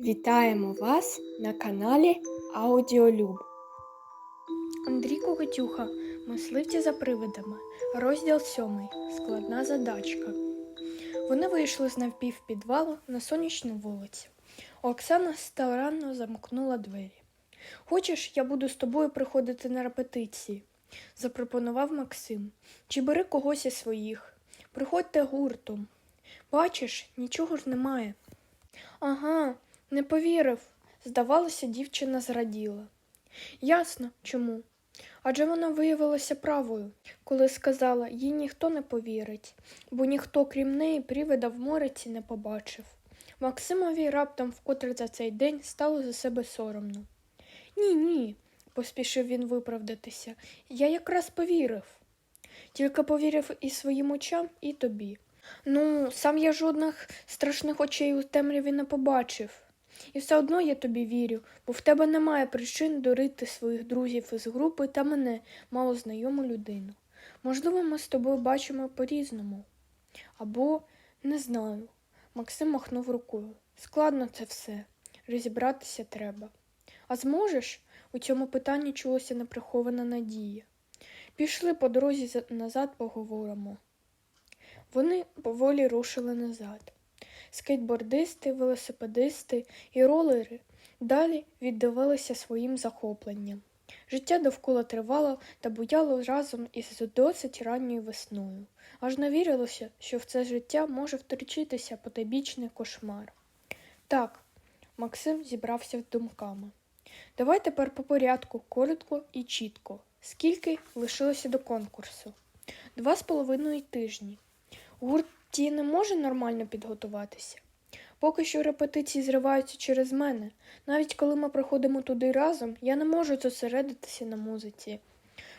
Вітаємо вас на каналі Аудіолюб. Андрій Коготюха, мисливці за привидами, розділ сьомий. Складна задачка. Вони вийшли з навпівпідвалу на сонячну вулицю. Оксана старанно замкнула двері. Хочеш, я буду з тобою приходити на репетиції? запропонував Максим. Чи бери когось із своїх? Приходьте гуртом. Бачиш, нічого ж немає. Ага, не повірив. Здавалося, дівчина зраділа. Ясно, чому. Адже вона виявилася правою, коли сказала, їй ніхто не повірить, бо ніхто, крім неї, привида в мориці не побачив. Максимові раптом вкотре за цей день стало за себе соромно. Ні, ні, поспішив він виправдатися. Я якраз повірив. Тільки повірив і своїм очам, і тобі. Ну, сам я жодних страшних очей у темряві не побачив. І все одно я тобі вірю, бо в тебе немає причин дурити своїх друзів із групи та мене, мало знайому людину. Можливо, ми з тобою бачимо по-різному. Або не знаю. Максим махнув рукою. Складно це все. Розібратися треба. А зможеш? У цьому питанні чулося неприхована надія. Пішли по дорозі назад поговоримо. Вони поволі рушили назад. Скейтбордисти, велосипедисти і ролери далі віддавалися своїм захопленням. Життя довкола тривало та буяло разом із досить ранньою весною. Аж не вірилося, що в це життя може вторчитися потайбічний кошмар. Так, Максим зібрався думками. Давай тепер по порядку, коротко і чітко. Скільки лишилося до конкурсу? Два з половиною тижні. Гурт ті не може нормально підготуватися. Поки що репетиції зриваються через мене. Навіть коли ми приходимо туди разом, я не можу зосередитися на музиці.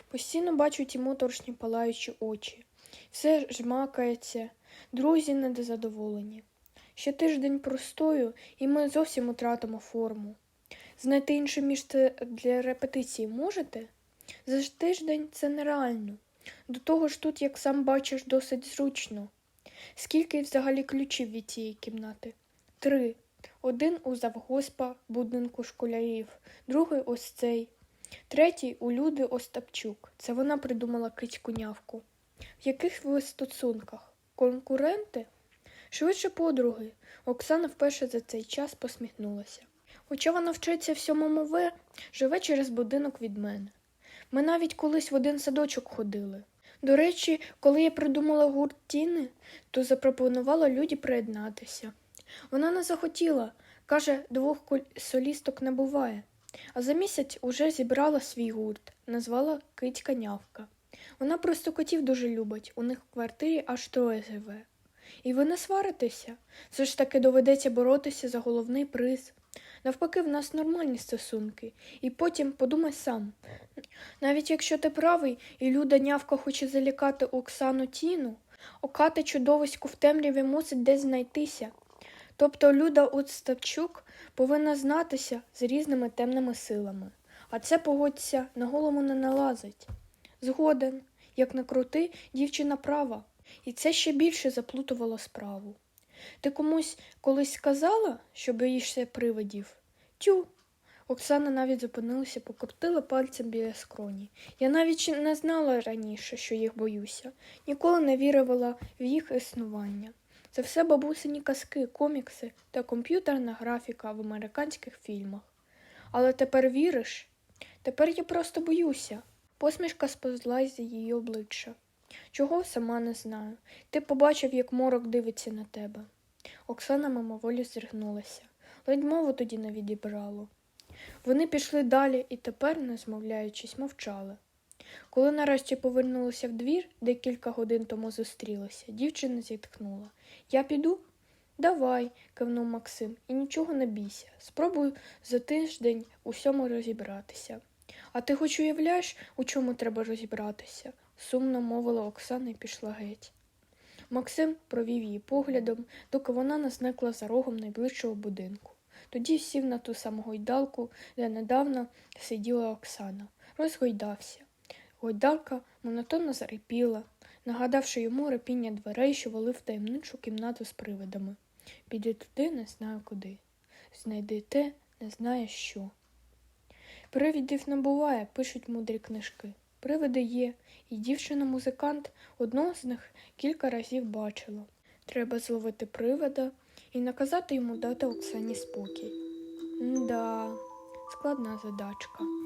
Постійно бачу ті моторошні палаючі очі. Все жмакається, друзі недозадоволені. Ще тиждень простою, і ми зовсім утратимо форму. Знайти інше місце для репетиції можете? За тиждень це нереально. До того ж тут, як сам бачиш, досить зручно. Скільки взагалі ключів від цієї кімнати? Три. Один у завгоспа будинку школярів, другий ось цей, третій у люди Остапчук. Це вона придумала кицькунявку. В яких ви стосунках? Конкуренти? Швидше подруги. Оксана вперше за цей час посміхнулася. Хоча вона вчиться в сьомому В, живе через будинок від мене. Ми навіть колись в один садочок ходили. До речі, коли я придумала гурт Тіни, то запропонувала Люді приєднатися. Вона не захотіла, каже, двох солісток не буває. А за місяць уже зібрала свій гурт, назвала Кицька Нявка. Вона просто котів дуже любить, у них в квартирі аж троє живе. І ви не сваритеся, все ж таки доведеться боротися за головний приз. Навпаки, в нас нормальні стосунки, і потім подумай сам. Навіть якщо ти правий, і Люда нявка хоче залякати Оксану Тіну, окати чудовиську в темряві мусить десь знайтися. Тобто Люда Остапчук повинна знатися з різними темними силами, а це, погодься, на голову не налазить. Згоден, як не крути, дівчина права, і це ще більше заплутувало справу. Ти комусь колись сказала, що боїшся привидів? Тю. Оксана навіть зупинилася, покрутила пальцем біля скроні. Я навіть не знала раніше, що їх боюся, ніколи не вірила в їх існування. Це все бабусині казки, комікси та комп'ютерна графіка в американських фільмах. Але тепер віриш? Тепер я просто боюся. Посмішка сповзла з її обличчя. Чого сама не знаю. Ти побачив, як морок дивиться на тебе. Оксана мимоволі зригнулася. Ледь мову тоді не відібрало. Вони пішли далі і тепер, не змовляючись, мовчали. Коли нарешті повернулися в двір, де кілька годин тому зустрілися, дівчина зітхнула. Я піду? Давай, кивнув Максим, і нічого не бійся. Спробую за тиждень усьому розібратися. А ти хоч уявляєш, у чому треба розібратися? Сумно мовила Оксана і пішла геть. Максим провів її поглядом, доки вона не зникла за рогом найближчого будинку. Тоді сів на ту саму гойдалку, де недавно сиділа Оксана, розгойдався. Гойдалка монотонно зарипіла, нагадавши йому репіння дверей, що вели в таємничу кімнату з привидами. Піде туди, не знаю куди. знайди те, не знає що. Привідів не буває, пишуть мудрі книжки. Привиди є, і дівчина-музикант одного з них кілька разів бачила. Треба зловити привида і наказати йому дати Оксані спокій. Да, складна задачка.